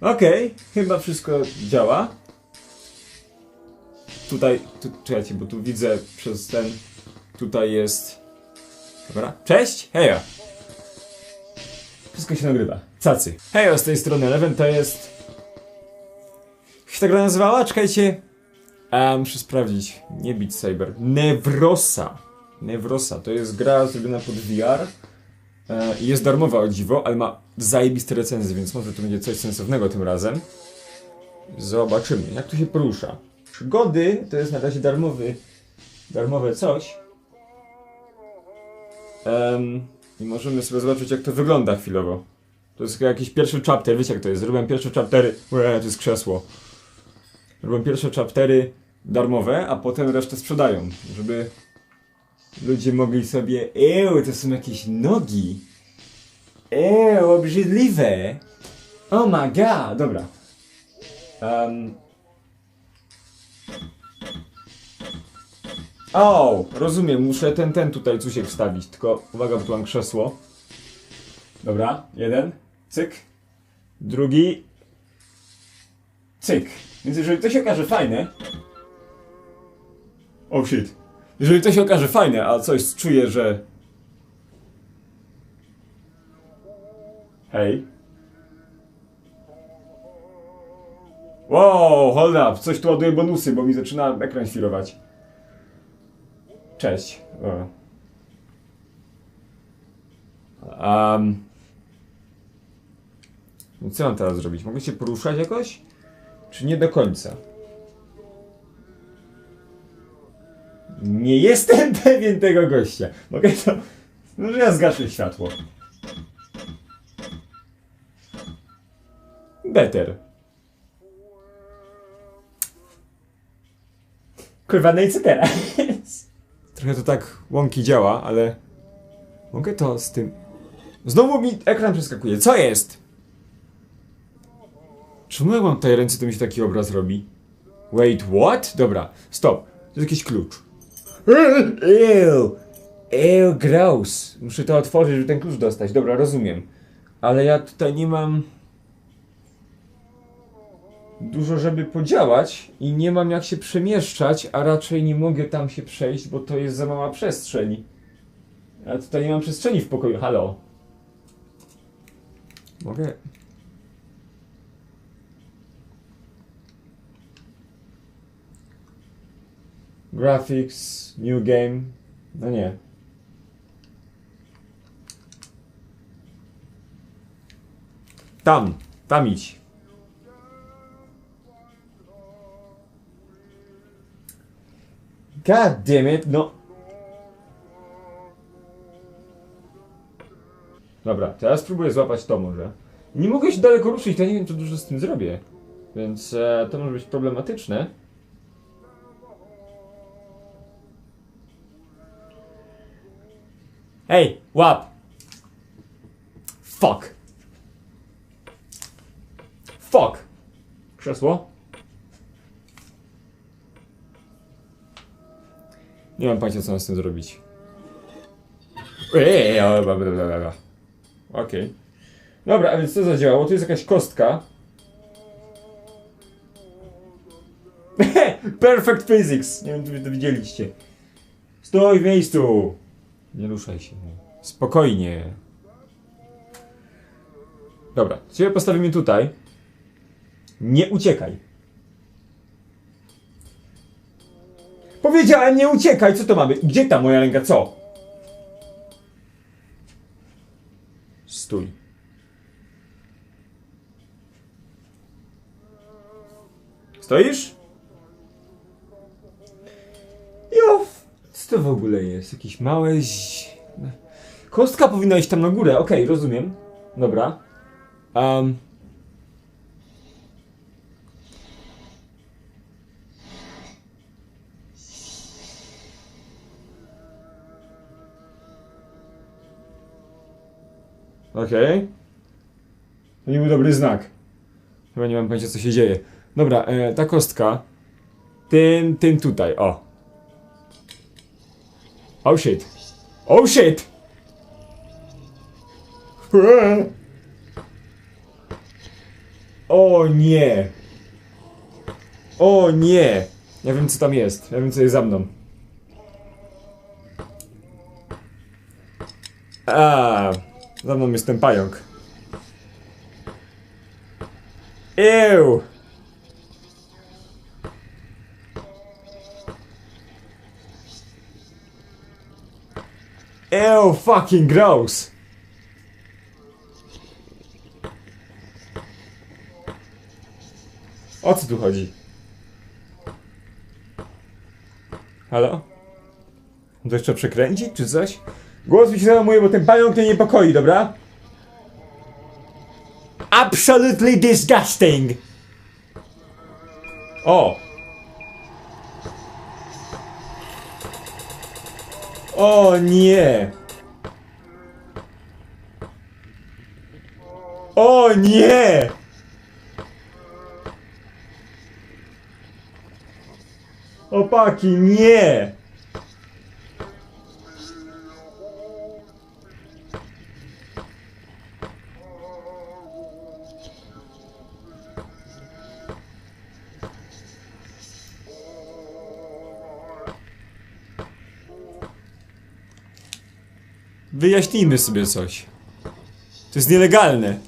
Okej, chyba wszystko działa. Tutaj, tu, czekajcie, bo tu widzę przez ten, tutaj jest, dobra, cześć, heja. Wszystko się nagrywa, cacy. Hejo, z tej strony Eleven, to jest, jak się ta gra nazywała? Czekajcie, a muszę sprawdzić, nie Beat Saber, Nevrosa. Nevrosa, to jest gra zrobiona pod VR. E, Jest darmowa o dziwo, ale ma zajebiste recenzje, więc może to będzie coś sensownego tym razem. Zobaczymy, jak to się porusza. Przygody to jest na razie darmowy, darmowe coś. Em, I możemy sobie zobaczyć, jak to wygląda chwilowo. To jest jakiś pierwszy chapter, wiecie jak to jest. Zrobiłem pierwsze chaptery. Ue, to jest krzesło. Robią pierwsze chaptery darmowe, a potem resztę sprzedają, żeby ludzie mogli sobie. Ew, to są jakieś nogi. Ew, obrzydliwe. Oh my god, dobra. Um. O, rozumiem, muszę ten, ten tutaj coś wstawić, tylko uwaga, bo tu mam krzesło. Dobra, jeden, cyk. Drugi, cyk. Więc jeżeli to się okaże fajne... Oh shit. Jeżeli to się okaże fajne, a coś czuję, że... Hej. Wow, hold up, coś tu ładuje bonusy, bo mi zaczyna ekran świrować. Cześć. Um. No co mam teraz zrobić? Mogę się poruszać jakoś? Czy nie do końca? Nie jestem pewien tego gościa. Mogę to... Może ja zgaszę światło. Better. Kurwa, no i co teraz? Trochę to tak łąki działa, ale... Mogę to z tym... Znowu mi ekran przeskakuje. Co jest? Czemu jak mam tutaj ręce, to mi się taki obraz robi? Wait, what? Dobra, stop. To jest jakiś klucz. Ew, ew, gross. Muszę to otworzyć, żeby ten klucz dostać. Dobra, rozumiem. Ale ja tutaj nie mam dużo, żeby podziałać i nie mam jak się przemieszczać, a raczej nie mogę tam się przejść, bo to jest za mała przestrzeń. A tutaj nie mam przestrzeni w pokoju. Halo. Mogę. Graphics, new game. No nie. Tam, tam idź. God damn it, no. Dobra, teraz spróbuję złapać to może. Nie mogę się daleko ruszyć, to ja nie wiem, co dużo z tym zrobię. Więc e, to może być problematyczne. Hej, łap! Fuck! Fuck! Krzesło? Nie mam pojęcia, co mam z tym zrobić. Bla. Okej. Dobra, a więc co zadziałało? Tu jest jakaś kostka. Perfect physics! Nie wiem, czy to widzieliście. Stój w miejscu! Nie ruszaj się. Spokojnie. Dobra, ciebie postawimy tutaj. Nie uciekaj. Powiedziałem, nie uciekaj! Co to mamy? Gdzie ta moja ręka? Co? Stój. Stoisz? W ogóle jest? Jakieś małe... Kostka powinna iść tam na górę, okej, rozumiem. Dobra. Um. Okej. To nie był dobry znak. Chyba nie mam pojęcia, co się dzieje. Dobra, e, ta kostka. Tym, tym tutaj, o. Oh shit. Oh shit! O nie! O nie! Ja wiem co tam jest. Ja wiem co jest za mną. A, za mną jest ten pająk. Ew! Ew, fucking gross! O co tu chodzi? Halo? To jeszcze przekręcić, czy coś? Głos mi się załamuje, bo ten pająk mnie niepokoi, dobra? Absolutely disgusting! O! O nie! O nie! Opaki, nie! Wyjaśnijmy sobie coś. To jest nielegalne.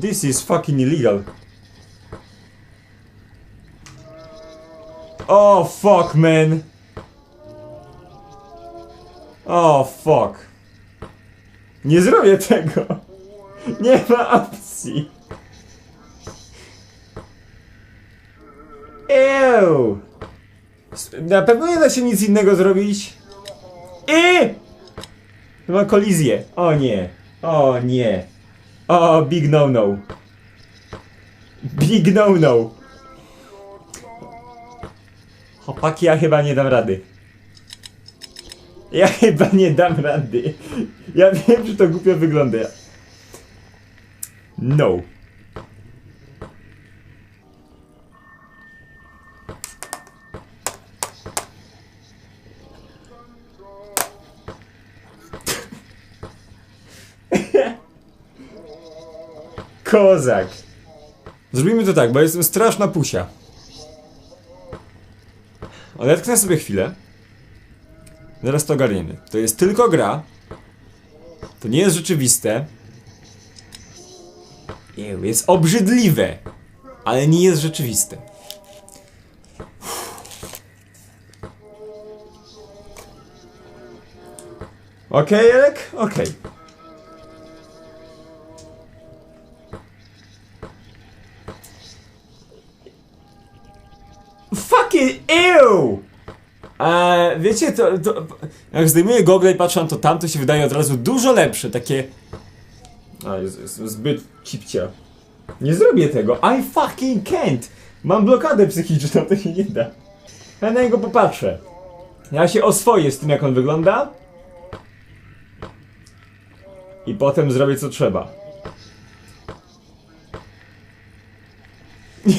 This is fucking illegal. Oh fuck man. Oh fuck. Nie zrobię tego. Nie ma opcji. Ew. Na pewno nie da się nic innego zrobić. I! Ma kolizję. O nie. O nie. O, big no no. Big no no. Chłopaki, ja chyba nie dam rady. Ja chyba nie dam rady. Ja wiem, że to głupio wygląda. No. Kozak. Zrobimy to tak, bo jestem straszna pusia. Odetchnę sobie chwilę. Zaraz to ogarniemy. To jest tylko gra. To nie jest rzeczywiste. Jeju, Jest obrzydliwe. Ale nie jest rzeczywiste. Okej, Elek? Okej. Fucking ew! A wiecie, to, to jak zdejmuję gogle i patrzę na to tam, to się wydaje od razu dużo lepsze, takie... A, jest, jest zbyt cipcia. Nie zrobię tego, I fucking can't! Mam blokadę psychiczną, to się nie da. Ja na niego popatrzę. Ja się oswoję z tym, jak on wygląda. I potem zrobię, co trzeba.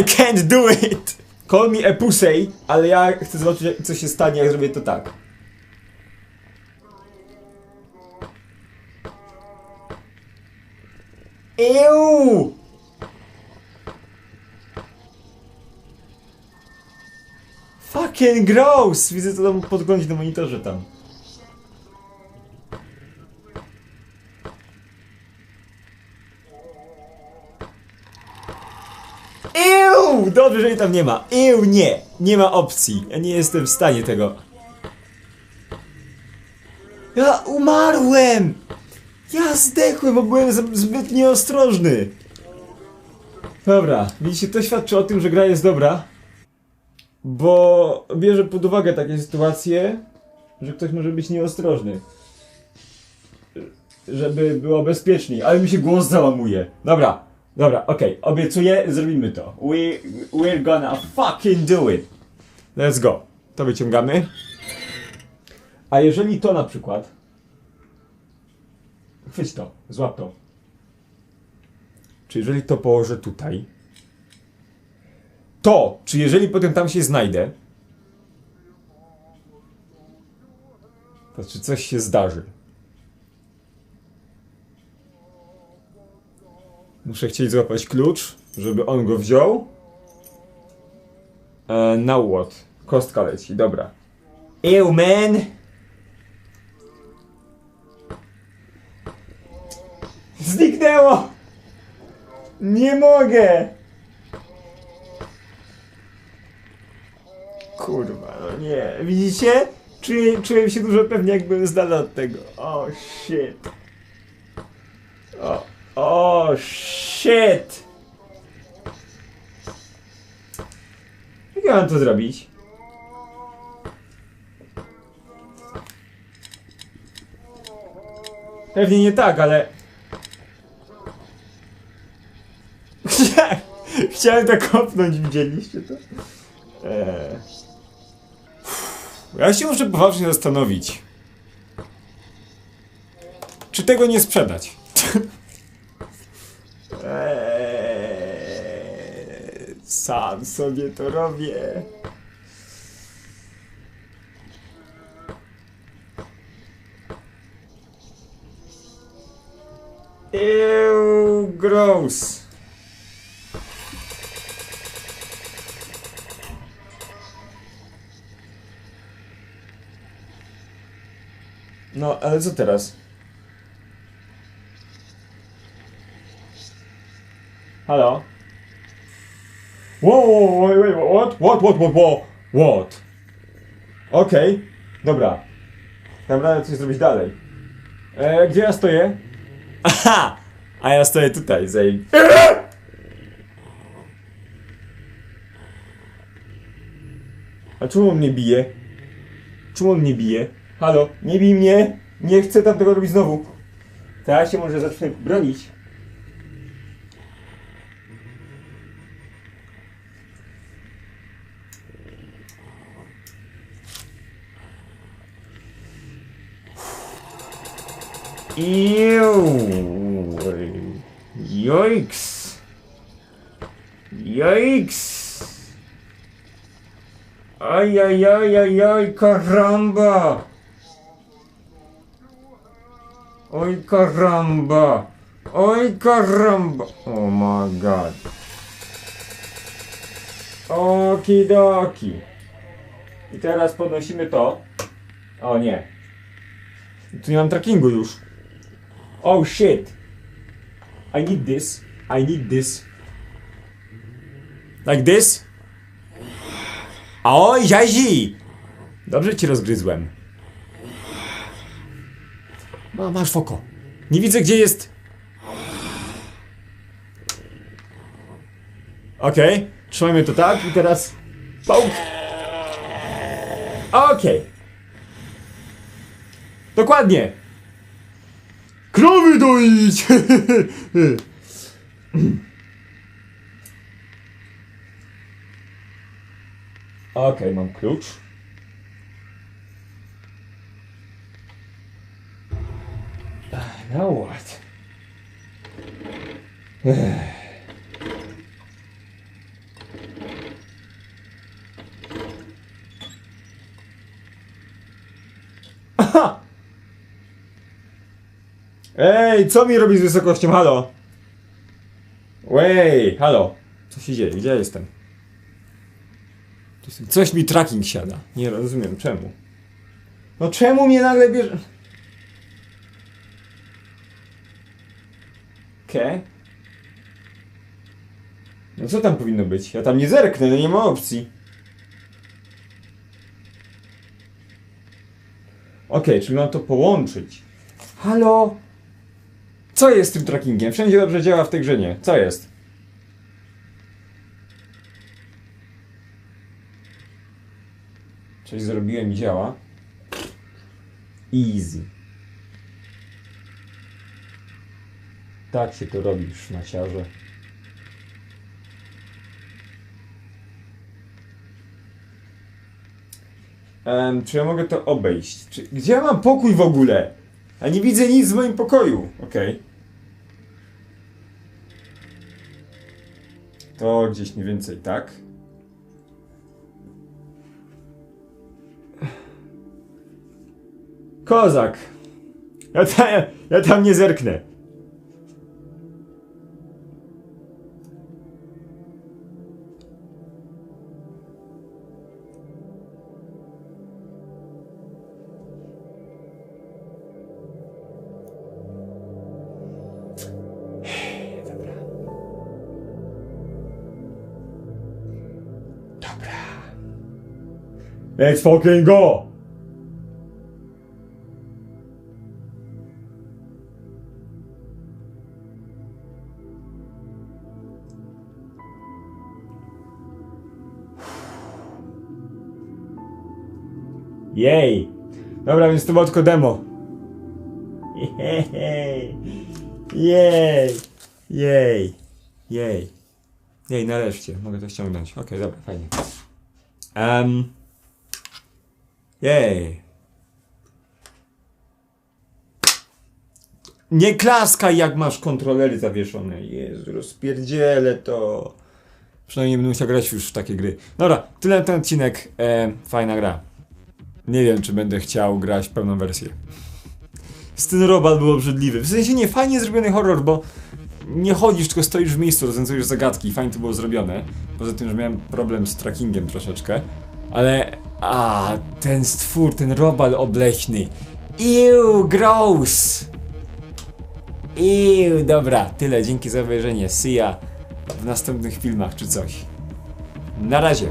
I can't do it! Call me a pussy, ale ja chcę zobaczyć, co się stanie, jak zrobię to tak. Ew! Fucking gross! Widzę to tam podglądać na monitorze tam. Ew! Dobrze, że jej tam nie ma. Ew, nie! Nie ma opcji. Ja nie jestem w stanie tego. Ja umarłem! Ja zdechłem, bo byłem zbyt nieostrożny. Dobra, widzicie, to świadczy o tym, że gra jest dobra. Bo bierze pod uwagę takie sytuacje, że ktoś może być nieostrożny. Żeby było bezpieczniej, ale mi się głos załamuje. Dobra, dobra, okej, obiecuję, zrobimy to. We, we're gonna fucking do it. Let's go. To wyciągamy. A jeżeli to na przykład. Chwyć to, złap to. Czy jeżeli to położę tutaj, to, czy jeżeli potem tam się znajdę, to czy coś się zdarzy? Muszę chcieć złapać klucz, żeby on go wziął. E, now what? Kostka leci, dobra. Ew, man! Zniknęło! Nie mogę! Kurwa, no nie. Widzicie? Czuję, czuję się dużo pewnie jakbym z dala od tego. O, shit. O, o, shit! Jak ja mam to zrobić? Pewnie nie tak, ale... Chciałem, chciałem to kopnąć, widzieliście to? Eee. Ja się muszę poważnie zastanowić. Czy tego nie sprzedać? Eee, sobie to robię. Ew, gross. No, ale co teraz? Halo? Wow, wow, wait, wait, what? What, what, what, what? What? Okej, dobra. Tam radę coś zrobić dalej. E, gdzie ja stoję? Aha! A ja stoję tutaj, zaj... A czemu on mnie bije? Czemu on mnie bije? Halo, nie bij mnie! Nie chcę tam tego robić znowu. Teraz się może zacznę bronić. Ew. Yikes. Yikes. Ay, ay, ay, ay, ay, caramba. Oj, caramba. Oj, caramba. Oh my god. Okidoki. I teraz podnosimy to. O nie. Tu nie mam trackingu już. Oh shit. I need this. I need this. Like this? Oj, ziazi! Dobrze ci rozgryzłem. Ma, masz foko. Nie widzę, gdzie jest... Okej, trzymajmy to tak i teraz... Połk! Okej. Dokładnie! Krowy doić! Okej, mam klucz. Now what? Aha! Ej, co mi robi z wysokością? Halo? Wej, halo. Co się dzieje? Gdzie ja jestem? Coś mi tracking siada. Nie rozumiem, czemu? No czemu mnie nagle bierze... Okej. No co tam powinno być? Ja tam nie zerknę, no nie ma opcji. Okej, czyli mam to połączyć. Halo? Co jest z tym trackingiem? Wszędzie dobrze działa w tej grze, nie? Co jest? Coś zrobiłem i działa. Easy. Tak się to robi, szmaciarze. Em, czy ja mogę to obejść? Czy, gdzie ja mam pokój w ogóle? A nie widzę nic w moim pokoju. Okej. To gdzieś mniej więcej tak. Kozak. Ja, ta, ja tam nie zerknę. Let's fucking go! Jej! Dobra, więc to było tylko demo. Jej! Jej! Jej! Jej! Jej, nareszcie. Mogę to ściągnąć. Okej, dobra, fajnie. Um. Jej! Nie klaskaj jak masz kontrolery zawieszone. Jezu, rozpierdzielę to. Przynajmniej nie będę musiał grać już w takie gry. Dobra, tyle na ten odcinek. E, fajna gra. Nie wiem, czy będę chciał grać pełną wersję. Z ten robal był obrzydliwy. W sensie nie, fajnie zrobiony horror, bo nie chodzisz, tylko stoisz w miejscu, rozwiązujesz zagadki. Fajnie to było zrobione. Poza tym, że miałem problem z trackingiem troszeczkę. Ale, a, ten stwór, ten robal obleśny. Ew, gross! Ew, dobra, tyle, dzięki za obejrzenie. See ya w następnych filmach czy coś. Na razie.